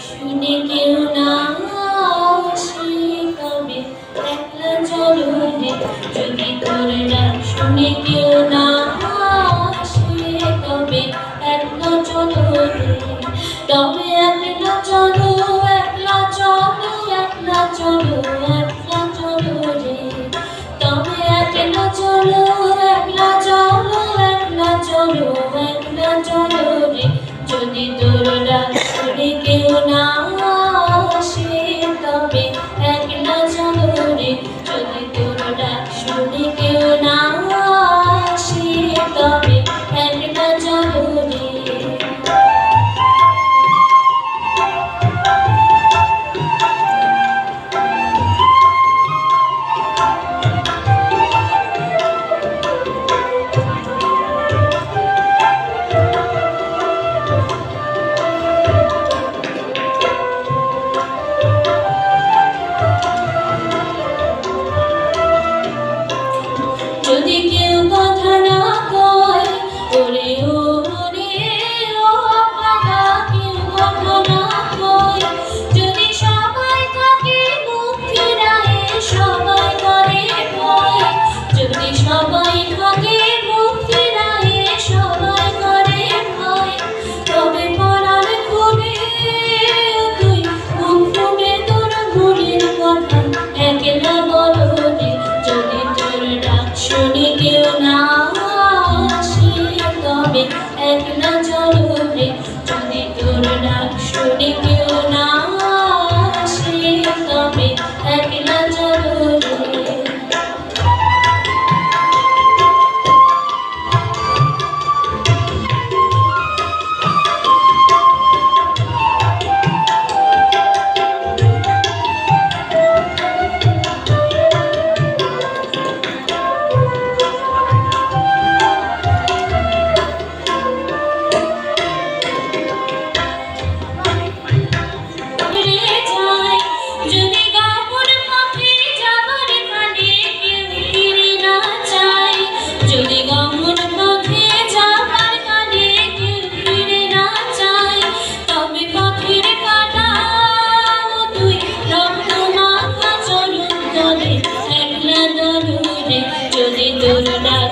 শুনে কেউ না আসে তবে একলা চলো রে যদি তোর না, শুনে কেউ না আসে তবে একলা চলো রে তবে একলা চলো একলা চলো একলা চলো একলা চলো রে তবে একলা চলো একলা চলো একলা চলো, একলা you know. Oye, যদি তোর নাম